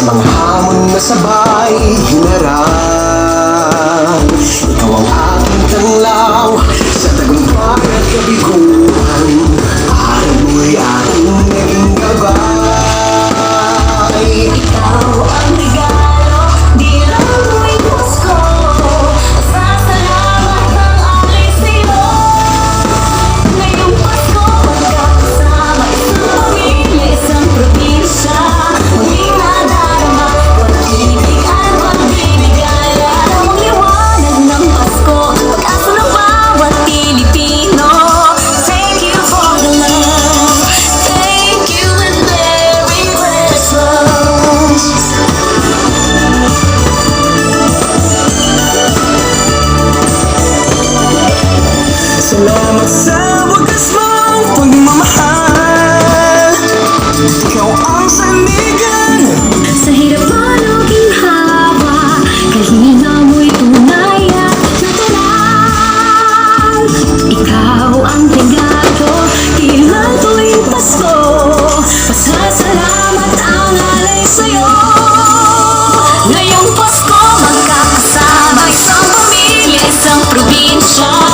Sa mga hamon na sabay hinarap Ikaw ang aking tanglaw Salamat sa wagas mong pagmamahal. Ikaw ang sandigan. Sa hirap man o ginhawa Kahina mo'y tunay at natural. Ikaw ang tigat ko Tila tuwing Pasko. Pasasalamat ang alay sa'yo. Ngayong Pasko magkakasama Isang pamilya, isang probinsya.